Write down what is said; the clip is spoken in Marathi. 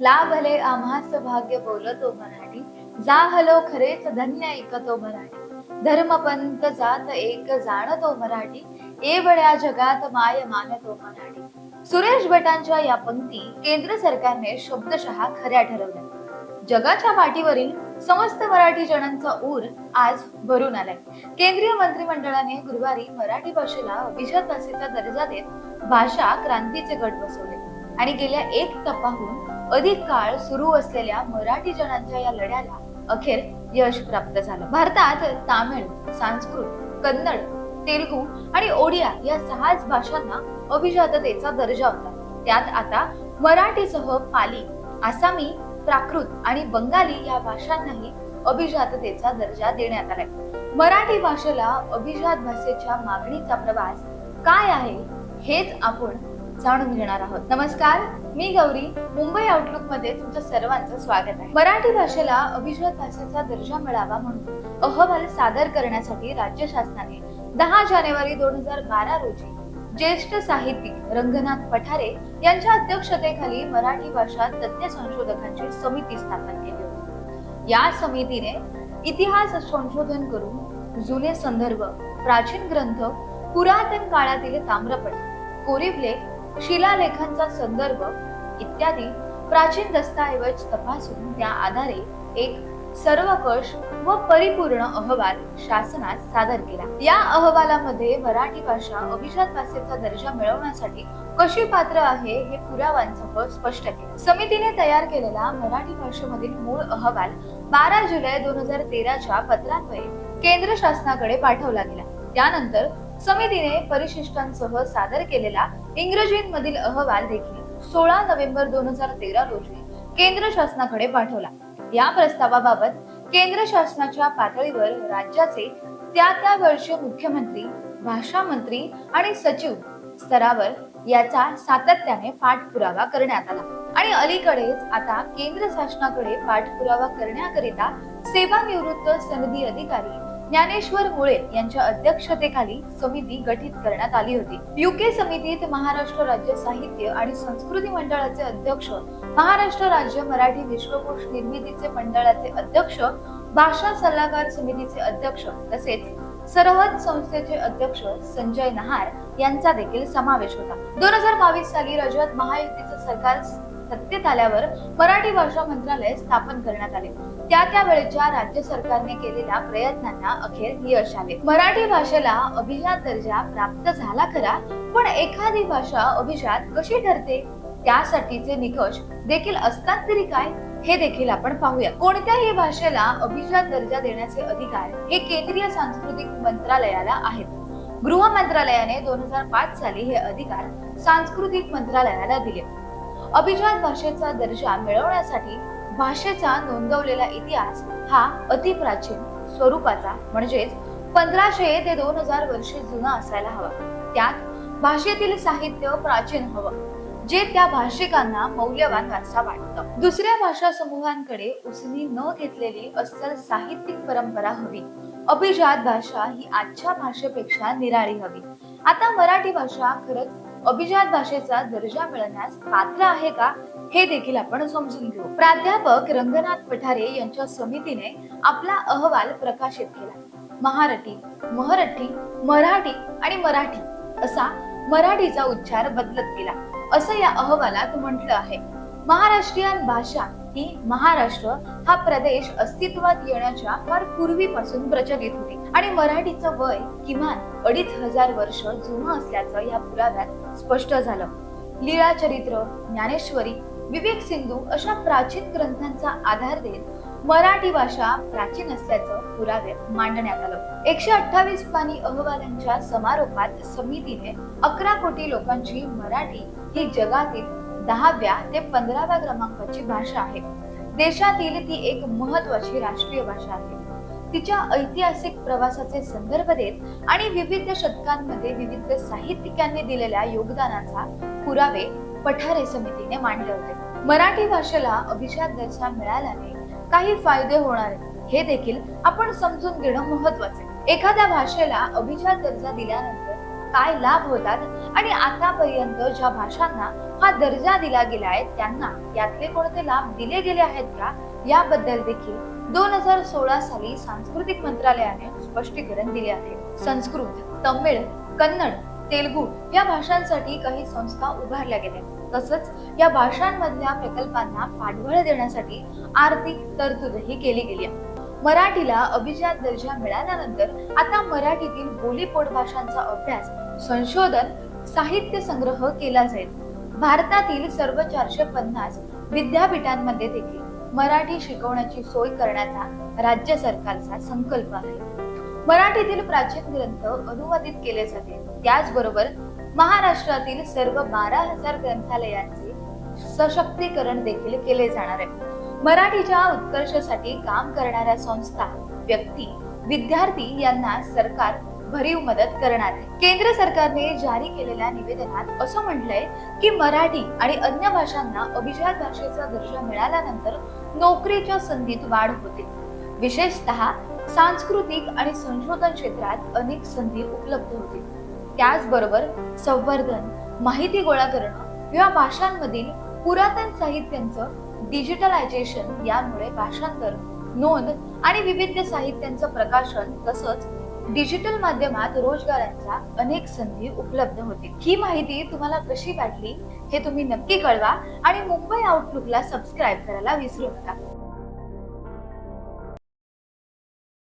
लाभले आम्हास भाग्य बोलतो मराठी जा हलो खरेच धन्य ऐकतो मराठी. धर्मपंत जात एक जाणतो मराठी एवढ्या जगात माय मानतो मराठी. सुरेश भटांच्या या पंक्ती केंद्र सरकारने शब्दशः खऱ्या ठरवल्या. जगाच्या पाठीवरील समस्त मराठी जणांचा ऊर आज भरून आलाय. केंद्रीय मंत्रिमंडळाने गुरुवारी मराठी भाषेला अभिजात भाषेचा दर्जा देत भाषा क्रांतीचे गट बसवले. आणि गेल्या एक टप्पाहून अधिक काळ सुरू असलेल्या मराठी जणांच्या या लढ्याला अखेर यश प्राप्त झालं. भारतात तामिळ संस्कृत कन्नड तेलगू आणि ओडिया या सहाच भाषांना अभिजाततेचा दर्जा होता. त्यात आता मराठीसह पाली आसामी प्राकृत आणि बंगाली या भाषांनाही अभिजाततेचा दर्जा देण्यात आलाय. मराठी भाषेला अभिजात भाषेच्या मागणीचा प्रवास काय आहे हेच आपण जाणून घेणार आहोत. नमस्कार मी गौरी. मुंबई आउटलुकमध्ये तुमचं सर्वांचं स्वागत आहे. मराठी भाषेला अभिजात भाषेचा दर्जा मिळावा म्हणून अहवाल सादर करण्यासाठी राज्य शासनाने दहा जानेवारी दोन हजार बारा रोजी ज्येष्ठ साहित्यिक रंगनाथ पठारे यांच्या अध्यक्षतेखाली मराठी भाषा तज्ज्ञ संशोधकांची समिती स्थापन केली होती. या समितीने इतिहास संशोधन करून जुने संदर्भ प्राचीन ग्रंथ पुरातन काळातील ताम्रपट कोरीव लेख शिलालेखांचा संदर्भ इत्यादी प्राचीन दस्तऐवज तपासून त्या आधारे एक सर्वकष व परिपूर्ण अहवाल शासनात सादर केला. या अहवालामध्ये मराठी भाषा अभिजात भाषेचा दर्जा मिळवण्यासाठी कशी पात्र आहे हे पुराव्यांसह स्पष्ट केले. समितीने तयार केलेला मराठी भाषेमधील मूळ अहवाल बारा जुलै दोन हजार तेराच्या पत्रान्वये केंद्र शासनाकडे पाठवला गेला. त्यानंतर समितीने परिशिष्टांसह सादर केलेला इंग्रजींमधील अहवाल देखील सोळा नोव्हेंबर दोन हजार तेरा रोजी केंद्र शासनाकडे पाठवला. या प्रस्तावाबाबत केंद्र शासनाच्या पातळीवर राज्याचे त्या त्या वर्षीय मुख्यमंत्री भाषा मंत्री आणि सचिव स्तरावर याचा सातत्याने पाठपुरावा करण्यात आला. आणि अलीकडेच आता केंद्र शासनाकडे पाठपुरावा करण्याकरिता सेवानिवृत्त सनदी अधिकारी ज्ञानेश्वर मुळे यांच्या अध्यक्षतेखाली समिती गठीत करण्यात आली होती. युके समितीत महाराष्ट्र राज्य साहित्य आणि संस्कृती मंडळाचे अध्यक्ष महाराष्ट्र राज्य मराठी विश्वकोश निर्मितीचे मंडळाचे अध्यक्ष भाषा सल्लागार समितीचे अध्यक्ष तसेच सरहद संस्थेचे अध्यक्ष संजय नहार यांचा देखील समावेश होता. दोन हजार बावीस साली राज्यात महायुतीचं सरकार सत्तेत आल्यावर मराठी भाषा मंत्रालय स्थापन करण्यात आले. त्या त्या वेळेच्या राज्य सरकारने केलेल्या प्रयत्नांना अखेर यश आले. मराठी भाषेला अभिजात दर्जा प्राप्त झाला खरा पण एखादी भाषा अभिजात कशी ठरते? त्यासाठीचे निकष देखील असतात तरी काय? हे देखील आपण पाहूया. कोणत्याही भाषेला अभिजात दर्जा देण्याचे अधिकार हे केंद्रीय सांस्कृतिक मंत्रालयाला आहेत. गृह मंत्रालयाने दोन हजार पाच साली हे अधिकार सांस्कृतिक मंत्रालयाला दिले. अभिजात भाषेचा दर्जा मिळवण्यासाठी भाषेचा नोंदवलेला इतिहास हा अतिप्राचीन स्वरूपाचा. म्हणजेच पंधराशे ते दोन हजार वर्षे जुना असायला हवा. त्यात भाषेतील साहित्य प्राचीन हवं जे त्या भाषिकांना मौल्यवान वारसा वाटतं. दुसऱ्या भाषा समूहांकडे उसनी न घेतलेली अस्सल साहित्यिक परंपरा हवी. अभिजात भाषा ही आजच्या भाषेपेक्षा निराळी हवी. आता मराठी भाषा खरंच अभिजात भाषेचा दर्जा मिळण्यास पात्र आहे का हे देखील आपण समजून घेऊ. प्राध्यापक रंगनाथ पठारे यांच्या समितीने आपला अहवाल प्रकाशित केला. महारठी महरठी मराठी आणि मराठी असा मराठीचा उच्चार बदलत गेला. असं या अहवालात म्हटलं आहे. महाराष्ट्रीयन भाषा की महाराष्ट्र हा प्रदेश अस्तित्वात येण्याच्या फार पूर्वीपासून प्रचलित होती. आणि मराठीचं वय किमान अडीच हजार वर्ष जुनं असल्याचं या पुराव्यात स्पष्ट झालं. लीळा चरित्र ज्ञानेश्वरी विवेक सिंधू अशा प्राचीन ग्रंथांचा आधार देत मराठी भाषा प्राचीन असल्याचं पुराव्यात मांडण्यात आलं. एकशे अठ्ठावीस पानी अहवालांच्या समारोपात समितीने अकरा कोटी लोकांची मराठी ही जगातील दहाव्या ते पंधराव्या क्रमांकाची भाषा आहे. देशातील ती एक महत्वाची राष्ट्रीय भाषा आहे. तिच्या ऐतिहासिक प्रवासाचे संदर्भ देत आणि विविध शतकांमध्ये विविध साहित्यिकांनी दिलेल्या योगदानाचा पुरावे पठारे समितीने मांडले होते. मराठी भाषेला अभिजात दर्जा मिळाल्याने काही फायदे होणार हे देखील आपण समजून घेणं महत्त्वाचे एखाद्या भाषेला अभिजात दर्जा दिल्यानंतर काय लाभ होतात? आणि आतापर्यंत ज्या भाषांना हा दर्जा दिला गेला आहे त्यांना यातले कोणते लाभ दिले गेले आहेत का? याबद्दल देखील दोन हजार सोळा साली सांस्कृतिक मंत्रालयाने स्पष्टीकरण दिले आहे. संस्कृत तमिळ कन्नड तेलगू या भाषांसाठी काही संस्था उभारल्या गेल्या. तसंच या भाषांमधल्या प्रकल्पांना पाठबळ देण्यासाठी आर्थिक तरतूदही केली गेली आहे. मराठीला अभिजात दर्जा मिळाल्यानंतर आता मराठीतील बोली पोटभाषांचा अभ्यास संशोधन साहित्य संग्रह केला जाईल. भारतातील सर्व चारशे पन्नास विद्यापीठांमध्ये देखील मराठी शिकवण्याची सोय करण्याचा राज्य सरकारचा संकल्प आहे. मराठीतील प्राचीन ग्रंथ अनुवादित केले जातील त्याचबरोबर महाराष्ट्रातील सर्व बारा हजार ग्रंथालयांचे सशक्तीकरण देखील केले जाणार आहे. मराठीच्या उत्कर्षासाठी काम करणाऱ्या संस्था व्यक्ती विद्यार्थी यांना सरकार भरीव मदत करणार केंद्र सरकारने जारी केलेल्या निवेदनात असं म्हटलंय की मराठी आणि अन्य भाषांना अभिजात भाषेचा दर्जा मिळाल्यानंतर नोकरीच्या संधीत वाढ होते. विशेषतः सांस्कृतिक आणि संशोधन क्षेत्रात अनेक संधी उपलब्ध होतील त्याचबरोबर संवर्धन माहिती गोळा करणं या भाषांमधील पुरातन साहित्यांचं डिजिटलायझेशन यामुळे भाषांतर नोंद आणि विविध साहित्यांचं प्रकाशन तसंच डिजिटल माध्यमात रोजगारांच्या अनेक संधी उपलब्ध होतील. ही माहिती तुम्हाला कशी वाटली हे तुम्ही नक्की कळवा आणि मुंबई आउटलुकला सबस्क्राईब करायला विसरू नका.